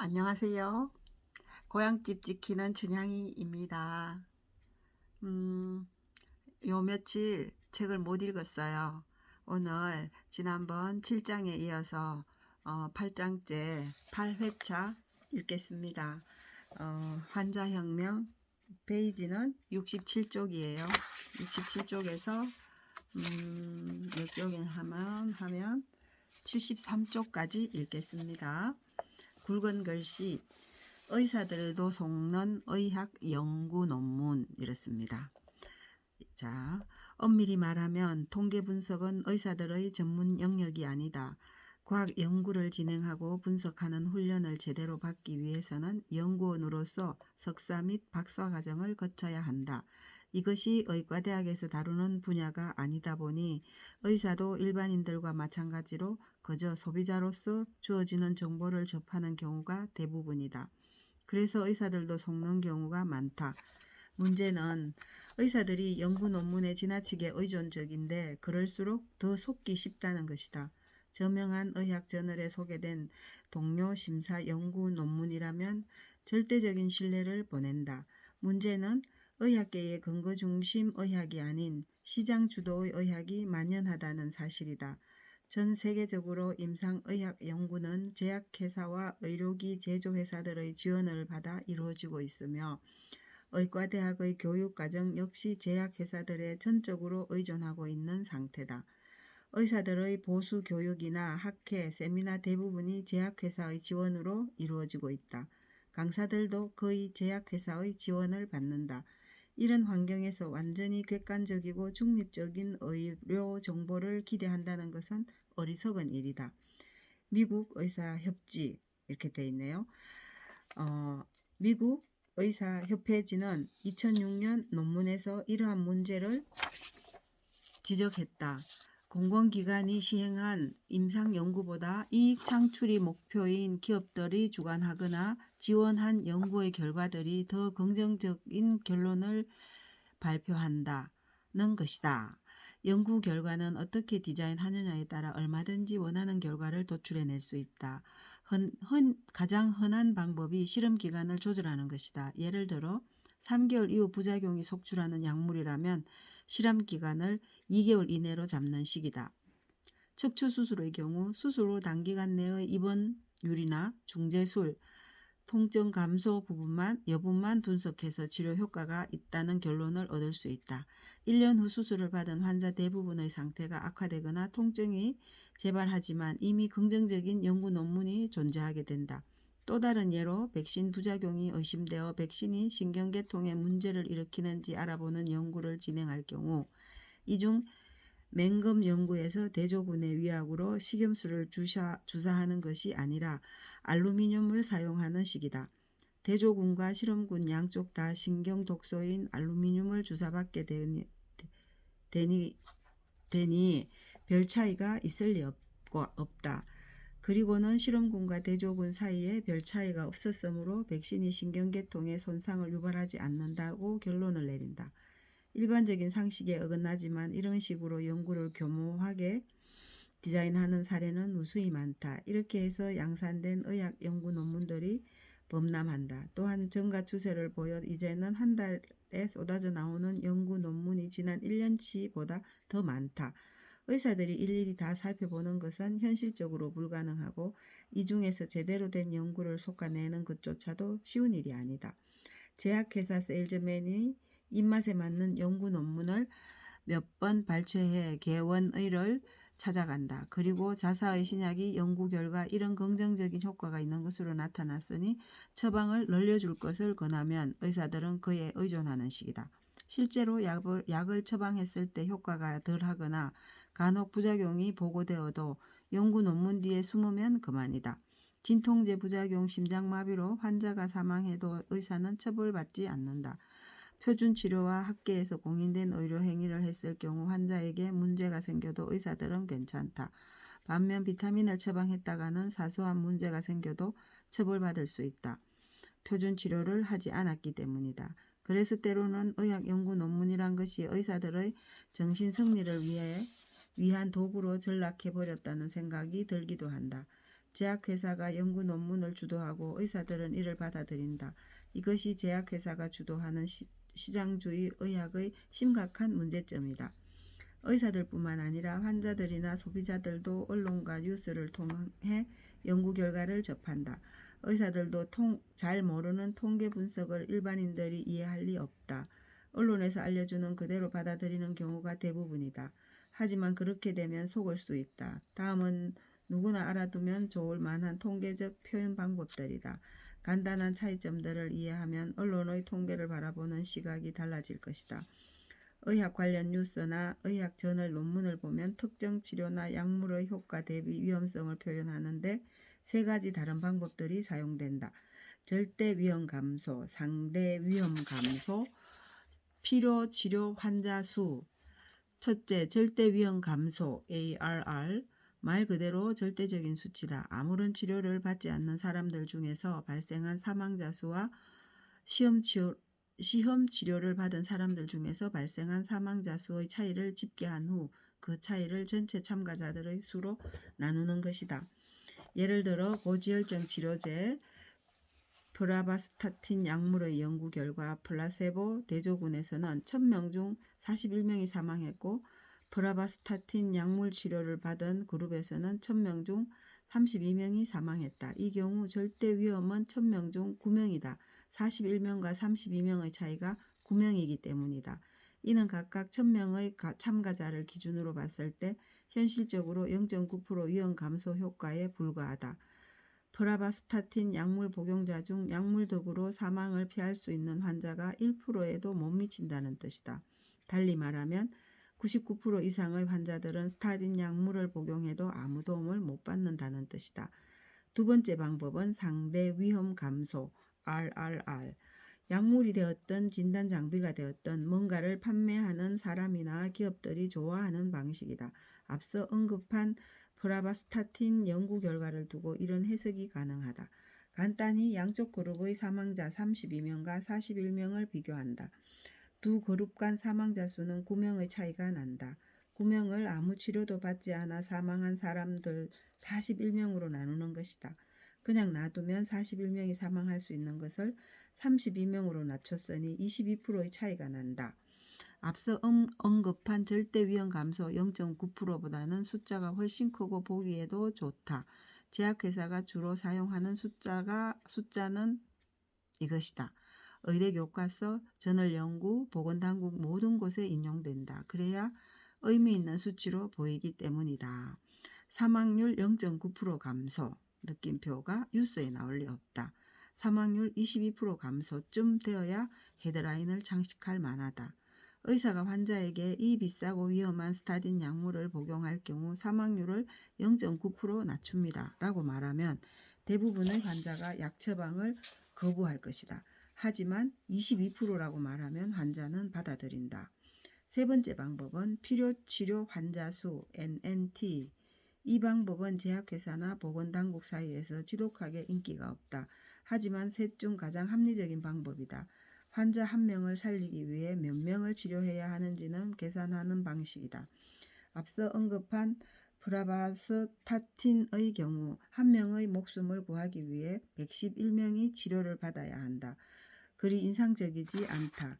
안녕하세요. 고향집 지키는 춘향이입니다. 음, 요 며칠 책을 못 읽었어요. 오늘 지난번 7장에 이어서 어, 8장째 8회차 읽겠습니다. 어, 환자혁명 페이지는 67쪽이에요. 67쪽에서 음, 이쪽에 하면 하면 73쪽까지 읽겠습니다. 굵은 글씨 의사들도 속는 의학 연구 논문 이렇습니다. 자, 엄밀히 말하면 통계 분석은 의사들의 전문 영역이 아니다. 과학 연구를 진행하고 분석하는 훈련을 제대로 받기 위해서는 연구원으로서 석사 및 박사 과정을 거쳐야 한다. 이것이 의과대학에서 다루는 분야가 아니다 보니 의사도 일반인들과 마찬가지로 그저 소비자로서 주어지는 정보를 접하는 경우가 대부분이다. 그래서 의사들도 속는 경우가 많다. 문제는 의사들이 연구 논문에 지나치게 의존적인데 그럴수록 더 속기 쉽다는 것이다. 저명한 의학 저널에 소개된 동료 심사 연구 논문이라면 절대적인 신뢰를 보낸다. 문제는 의학계의 근거 중심 의학이 아닌 시장 주도의 의학이 만연하다는 사실이다. 전 세계적으로 임상의학 연구는 제약회사와 의료기 제조회사들의 지원을 받아 이루어지고 있으며 의과대학의 교육과정 역시 제약회사들에 전적으로 의존하고 있는 상태다. 의사들의 보수 교육이나 학회, 세미나 대부분이 제약회사의 지원으로 이루어지고 있다. 강사들도 거의 제약회사의 지원을 받는다. 이런 환경에서 완전히 객관적이고 중립적인 의료 정보를 기대한다는 것은 어리석은 일이다. 미국 의사 협지 이렇게 돼 있네요. 어, 미국 의사 협회지는 2006년 논문에서 이러한 문제를 지적했다. 공공기관이 시행한 임상 연구보다 이익 창출이 목표인 기업들이 주관하거나 지원한 연구의 결과들이 더 긍정적인 결론을 발표한다는 것이다. 연구 결과는 어떻게 디자인하느냐에 따라 얼마든지 원하는 결과를 도출해낼 수 있다. 흔, 흔, 가장 흔한 방법이 실험 기간을 조절하는 것이다. 예를 들어 3개월 이후 부작용이 속출하는 약물이라면 실험 기간을 2개월 이내로 잡는 식이다. 척추 수술의 경우 수술 후 단기간 내의 입원율이나 중재술, 통증 감소 부분만 여부만 분석해서 치료 효과가 있다는 결론을 얻을 수 있다. 1년 후 수술을 받은 환자 대부분의 상태가 악화되거나 통증이 재발하지만 이미 긍정적인 연구 논문이 존재하게 된다. 또 다른 예로 백신 부작용이 의심되어 백신이 신경계통에 문제를 일으키는지 알아보는 연구를 진행할 경우 이 중 맹금 연구에서 대조군의 위약으로 식염수를 주사, 주사하는 것이 아니라 알루미늄을 사용하는 식이다. 대조군과 실험군 양쪽 다 신경 독소인 알루미늄을 주사받게 되니, 되니, 되니 별 차이가 있을 리 없, 없다. 그리고는 실험군과 대조군 사이에 별 차이가 없었으므로 백신이 신경계통에 손상을 유발하지 않는다고 결론을 내린다. 일반적인 상식에 어긋나지만 이런 식으로 연구를 교모하게 디자인하는 사례는 무수히 많다. 이렇게 해서 양산된 의학 연구 논문들이 범람한다. 또한 증가 추세를 보여 이제는 한 달에 쏟아져 나오는 연구 논문이 지난 1년치보다 더 많다. 의사들이 일일이 다 살펴보는 것은 현실적으로 불가능하고 이 중에서 제대로 된 연구를 솎아내는 것조차도 쉬운 일이 아니다. 제약회사 세일즈맨이 입맛에 맞는 연구 논문을 몇 번 발췌해 개원의를 찾아간다. 그리고 자사의 신약이 연구 결과 이런 긍정적인 효과가 있는 것으로 나타났으니 처방을 늘려줄 것을 권하면 의사들은 그에 의존하는 식이다. 실제로 약을, 약을 처방했을 때 효과가 덜하거나 간혹 부작용이 보고되어도 연구 논문 뒤에 숨으면 그만이다. 진통제 부작용 심장마비로 환자가 사망해도 의사는 처벌받지 않는다. 표준 치료와 학계에서 공인된 의료 행위를 했을 경우 환자에게 문제가 생겨도 의사들은 괜찮다. 반면 비타민을 처방했다가는 사소한 문제가 생겨도 처벌받을 수 있다. 표준 치료를 하지 않았기 때문이다. 그래서 때로는 의학 연구 논문이란 것이 의사들의 정신 승리를 위해 위한 도구로 전락해 버렸다는 생각이 들기도 한다. 제약회사가 연구 논문을 주도하고 의사들은 이를 받아들인다. 이것이 제약회사가 주도하는 시, 시장주의 의학의 심각한 문제점이다. 의사들뿐만 아니라 환자들이나 소비자들도 언론과 뉴스를 통해 연구 결과를 접한다. 의사들도 통, 잘 모르는 통계 분석을 일반인들이 이해할 리 없다. 언론에서 알려주는 그대로 받아들이는 경우가 대부분이다. 하지만 그렇게 되면 속을 수 있다. 다음은 누구나 알아두면 좋을 만한 통계적 표현 방법들이다. 간단한 차이점들을 이해하면 언론의 통계를 바라보는 시각이 달라질 것이다. 의학 관련 뉴스나 의학 저널 논문을 보면 특정 치료나 약물의 효과 대비 위험성을 표현하는데 세 가지 다른 방법들이 사용된다. 절대 위험 감소, 상대 위험 감소, 필요 치료 환자 수. 첫째, 절대 위험 감소 ARR 말 그대로 절대적인 수치다. 아무런 치료를 받지 않는 사람들 중에서 발생한 사망자 수와 시험 치료 시험 치료를 받은 사람들 중에서 발생한 사망자 수의 차이를 집계한 후 그 차이를 전체 참가자들의 수로 나누는 것이다. 예를 들어 고지혈증 치료제 프라바스타틴 약물의 연구 결과 플라세보 대조군에서는 1000명 중 41명이 사망했고 프라바스타틴 약물 치료를 받은 그룹에서는 1000명 중 32명이 사망했다. 이 경우 절대 위험은 1000명 중 9명이다. 41명과 32명의 차이가 9명이기 때문이다. 이는 각각 1000명의 참가자를 기준으로 봤을 때 현실적으로 0.9% 위험 감소 효과에 불과하다. 프라바스타틴 약물 복용자 중 약물 덕으로 사망을 피할 수 있는 환자가 1%에도 못 미친다는 뜻이다. 달리 말하면 99% 이상의 환자들은 스타딘 약물을 복용해도 아무 도움을 못 받는다는 뜻이다. 두 번째 방법은 상대 위험 감소 RRR 약물이 되었던 진단 장비가 되었던 뭔가를 판매하는 사람이나 기업들이 좋아하는 방식이다. 앞서 언급한 프라바스타틴 연구 결과를 두고 이런 해석이 가능하다. 간단히 양쪽 그룹의 사망자 32명과 41명을 비교한다. 두 그룹 간 사망자 수는 9명의 차이가 난다. 9명을 아무 치료도 받지 않아 사망한 사람들 41명으로 나누는 것이다. 그냥 놔두면 41명이 사망할 수 있는 것을 32명으로 낮췄으니 22%의 차이가 난다. 앞서 언급한 절대 위험 감소 0.9%보다는 숫자가 훨씬 크고 보기에도 좋다. 제약회사가 주로 사용하는 숫자가 숫자는 이것이다. 의대 교과서, 저널 연구, 보건당국 모든 곳에 인용된다. 그래야 의미 있는 수치로 보이기 때문이다. 사망률 0.9% 감소, 느낌표가 뉴스에 나올 리 없다. 사망률 22% 감소쯤 되어야 헤드라인을 장식할 만하다. 의사가 환자에게 이 비싸고 위험한 스타딘 약물을 복용할 경우 사망률을 0.9% 낮춥니다. 라고 말하면 대부분의 환자가 약 처방을 거부할 것이다. 하지만 22%라고 말하면 환자는 받아들인다. 세 번째 방법은 필요 치료 환자 수 NNT 이 방법은 제약회사나 보건당국 사이에서 지독하게 인기가 없다. 하지만 셋 중 가장 합리적인 방법이다. 환자 한 명을 살리기 위해 몇 명을 치료해야 하는지는 계산하는 방식이다. 앞서 언급한 프라바스타틴의 경우 한 명의 목숨을 구하기 위해 111명이 치료를 받아야 한다. 그리 인상적이지 않다.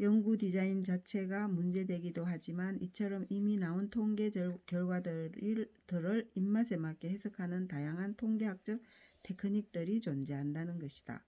연구 디자인 자체가 문제되기도 하지만 이처럼 이미 나온 통계 결과들을 입맛에 맞게 해석하는 다양한 통계학적 테크닉들이 존재한다는 것이다.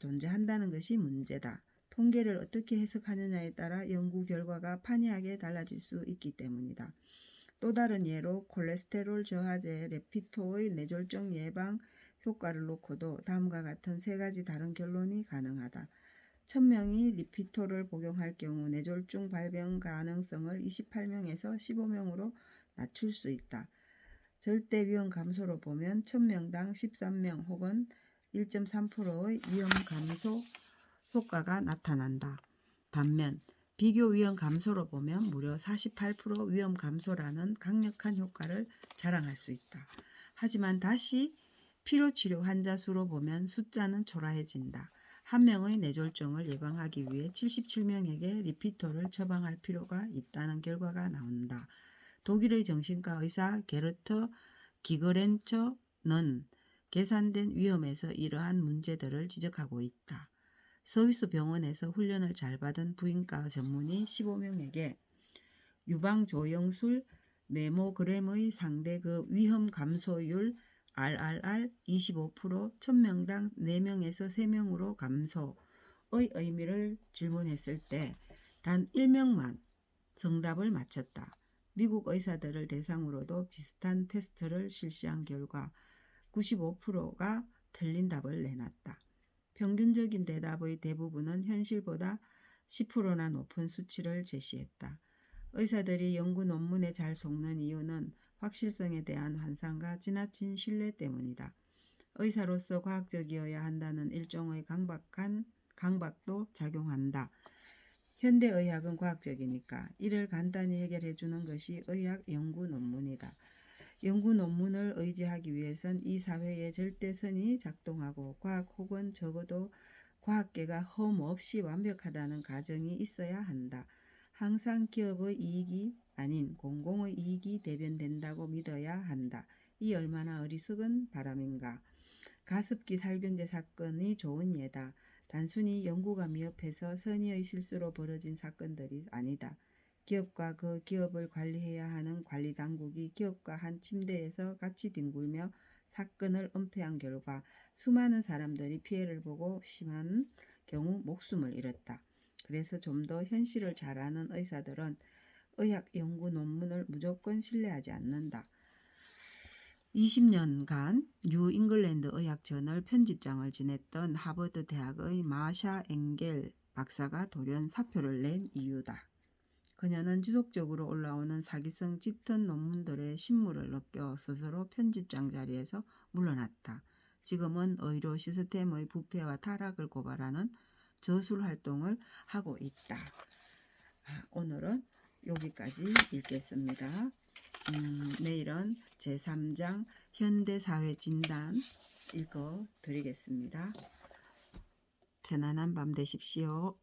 존재한다는 것이 문제다. 통계를 어떻게 해석하느냐에 따라 연구 결과가 판이하게 달라질 수 있기 때문이다. 또 다른 예로 콜레스테롤 저하제 레피토의 뇌졸중 예방 효과를 놓고도 다음과 같은 세 가지 다른 결론이 가능하다. 1000명이 리피토를 복용할 경우 뇌졸중 발병 가능성을 28명에서 15명으로 낮출 수 있다. 절대 위험 감소로 보면 1000명당 13명 혹은 1.3%의 위험 감소 효과가 나타난다. 반면 비교 위험 감소로 보면 무려 48% 위험 감소라는 강력한 효과를 자랑할 수 있다. 하지만 다시 피로치료 환자 수로 보면 숫자는 초라해진다. 한 명의 뇌졸중을 예방하기 위해 77명에게 리피터를 처방할 필요가 있다는 결과가 나온다. 독일의 정신과 의사 게르트 기거렌처 계산된 위험에서 이러한 문제들을 지적하고 있다. 서비스 병원에서 훈련을 잘 받은 부인과 전문의 15명에게 유방 조영술 메모그램의 상대 그 위험 감소율 RRR 25% 1000명당 4명에서 3명으로 감소의 의미를 질문했을 때 단 1명만 정답을 맞췄다. 미국 의사들을 대상으로도 비슷한 테스트를 실시한 결과 95%가 틀린 답을 내놨다. 평균적인 대답의 대부분은 현실보다 10%나 높은 수치를 제시했다. 의사들이 연구 논문에 잘 속는 이유는 확실성에 대한 환상과 지나친 신뢰 때문이다. 의사로서 과학적이어야 한다는 일종의 강박한 강박도 작용한다. 현대의학은 과학적이니까 이를 간단히 해결해 주는 것이 의학 연구 논문이다. 연구 논문을 의지하기 위해선 이 사회의 절대선이 작동하고 과학 혹은 적어도 과학계가 허무 없이 완벽하다는 가정이 있어야 한다. 항상 기업의 이익이 아닌 공공의 이익이 대변된다고 믿어야 한다. 이 얼마나 어리석은 바람인가. 가습기 살균제 사건이 좋은 예다. 단순히 연구가 미흡해서 선의의 실수로 벌어진 사건들이 아니다. 기업과 그 기업을 관리해야 하는 관리 당국이 기업과 한 침대에서 같이 뒹굴며 사건을 은폐한 결과 수많은 사람들이 피해를 보고 심한 경우 목숨을 잃었다. 그래서 좀 더 현실을 잘 아는 의사들은 의학 연구 논문을 무조건 신뢰하지 않는다. 20년간 뉴 잉글랜드 의학 저널 편집장을 지냈던 하버드 대학의 마샤 엥겔 박사가 돌연 사표를 낸 이유다. 그녀는 지속적으로 올라오는 사기성 짙은 논문들의 신물을 느껴 스스로 편집장 자리에서 물러났다. 지금은 의료 시스템의 부패와 타락을 고발하는 저술 활동을 하고 있다. 아, 오늘은 여기까지 읽겠습니다. 음, 내일은 제3장 현대사회 진단 읽어 드리겠습니다. 편안한 밤 되십시오.